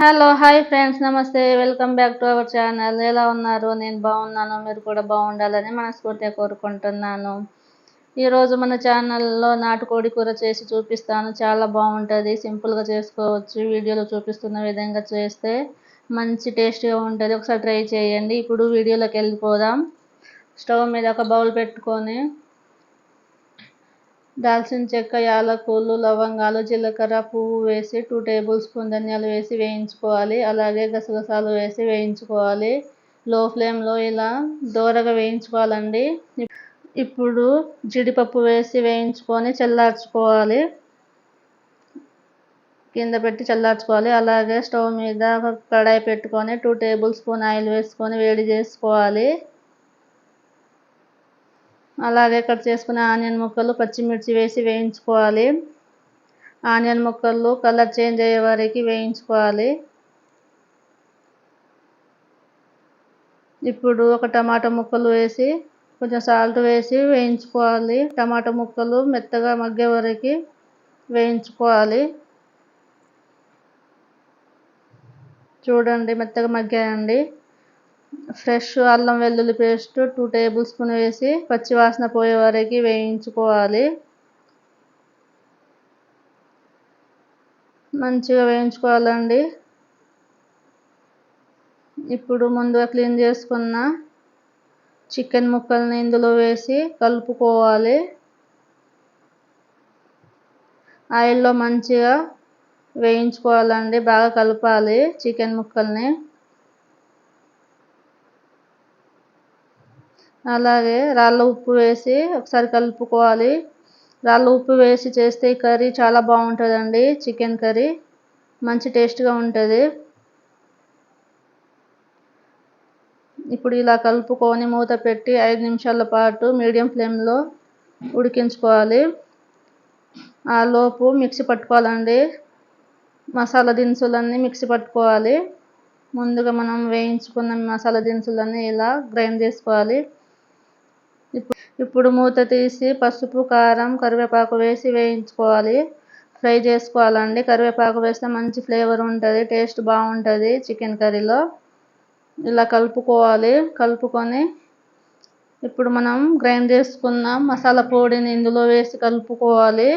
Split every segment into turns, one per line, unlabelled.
hello hi friends నమస్తే welcome back to our channel ఎలా ఉన్నారు నేను బాగున్నాను మీరు కూడా బాగుండాలని మనస్ఫూర్తిగా కోరుకుంటున్నాను ఈరోజు మన ఛానల్లో నాటుకోడి కూర చేసి చూపిస్తాను చాలా బాగుంటుంది సింపుల్గా చేసుకోవచ్చు వీడియోలో చూపిస్తున్న విధంగా చేస్తే మంచి టేస్ట్గా ఉంటుంది ఒకసారి ట్రై చేయండి ఇప్పుడు వీడియోలోకి వెళ్ళిపోదాం స్టవ్ మీద ఒక బౌల్ పెట్టుకొని దాల్చిన చెక్క యాలకులు లవంగాలు జీలకర్ర పువ్వు వేసి టూ టేబుల్ స్పూన్ ధనియాలు వేసి వేయించుకోవాలి అలాగే గసగసాలు వేసి వేయించుకోవాలి లో ఫ్లేమ్లో ఇలా దోరగా వేయించుకోవాలండి ఇప్పుడు జీడిపప్పు వేసి వేయించుకొని చల్లార్చుకోవాలి కింద పెట్టి చల్లార్చుకోవాలి అలాగే స్టవ్ మీద కడాయి పెట్టుకొని టూ టేబుల్ స్పూన్ ఆయిల్ వేసుకొని వేడి చేసుకోవాలి అలాగే కట్ చేసుకున్న ఆనియన్ ముక్కలు పచ్చిమిర్చి వేసి వేయించుకోవాలి ఆనియన్ ముక్కలు కలర్ చేంజ్ అయ్యే వరకు వేయించుకోవాలి ఇప్పుడు ఒక టమాటా ముక్కలు వేసి కొంచెం సాల్ట్ వేసి వేయించుకోవాలి టమాటా ముక్కలు మెత్తగా మగ్గే వరకు వేయించుకోవాలి చూడండి మెత్తగా మగ్గాయండి ఫ్రెష్ అల్లం వెల్లుల్లి పేస్ట్ టూ టేబుల్ స్పూన్ వేసి పచ్చివాసన పోయే వరకు వేయించుకోవాలి మంచిగా వేయించుకోవాలండి ఇప్పుడు ముందుగా క్లీన్ చేసుకున్న చికెన్ ముక్కల్ని ఇందులో వేసి కలుపుకోవాలి ఆయిల్లో మంచిగా వేయించుకోవాలండి బాగా కలపాలి చికెన్ ముక్కల్ని అలాగే రాళ్ళ ఉప్పు వేసి ఒకసారి కలుపుకోవాలి రాళ్ళ ఉప్పు వేసి చేస్తే ఈ కర్రీ చాలా బాగుంటుందండి చికెన్ కర్రీ మంచి టేస్ట్గా ఉంటుంది ఇప్పుడు ఇలా కలుపుకొని మూత పెట్టి ఐదు నిమిషాల పాటు మీడియం ఫ్లేమ్లో ఉడికించుకోవాలి ఆ లోపు మిక్సీ పట్టుకోవాలండి మసాలా దినుసులన్నీ మిక్సీ పట్టుకోవాలి ముందుగా మనం వేయించుకున్న మసాలా దినుసులన్నీ ఇలా గ్రైండ్ చేసుకోవాలి ఇప్పుడు మూత తీసి పసుపు కారం కరివేపాకు వేసి వేయించుకోవాలి ఫ్రై చేసుకోవాలండి కరివేపాకు వేస్తే మంచి ఫ్లేవర్ ఉంటుంది టేస్ట్ బాగుంటుంది చికెన్ కర్రీలో ఇలా కలుపుకోవాలి కలుపుకొని ఇప్పుడు మనం గ్రైండ్ చేసుకున్న మసాలా పొడిని ఇందులో వేసి కలుపుకోవాలి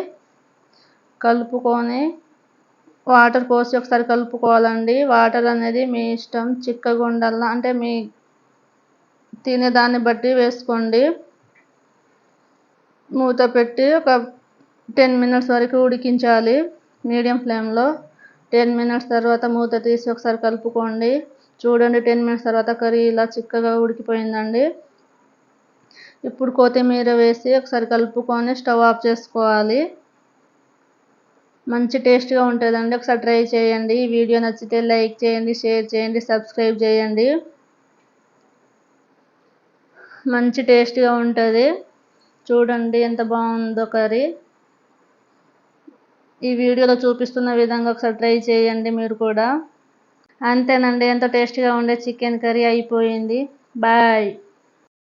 కలుపుకొని వాటర్ పోసి ఒకసారి కలుపుకోవాలండి వాటర్ అనేది మీ ఇష్టం చిక్కగా ఉండాలా అంటే మీ తినేదాన్ని బట్టి వేసుకోండి మూత పెట్టి ఒక టెన్ మినిట్స్ వరకు ఉడికించాలి మీడియం ఫ్లేమ్లో టెన్ మినిట్స్ తర్వాత మూత తీసి ఒకసారి కలుపుకోండి చూడండి టెన్ మినిట్స్ తర్వాత కర్రీ ఇలా చిక్కగా ఉడికిపోయిందండి ఇప్పుడు కొత్తిమీర వేసి ఒకసారి కలుపుకొని స్టవ్ ఆఫ్ చేసుకోవాలి మంచి టేస్ట్గా ఉంటుందండి ఒకసారి ట్రై చేయండి ఈ వీడియో నచ్చితే లైక్ చేయండి షేర్ చేయండి సబ్స్క్రైబ్ చేయండి మంచి టేస్ట్గా ఉంటుంది చూడండి ఎంత బాగుందో కర్రీ ఈ వీడియోలో చూపిస్తున్న విధంగా ఒకసారి ట్రై చేయండి మీరు కూడా అంతేనండి ఎంత టేస్టీగా ఉండే చికెన్ కర్రీ అయిపోయింది బాయ్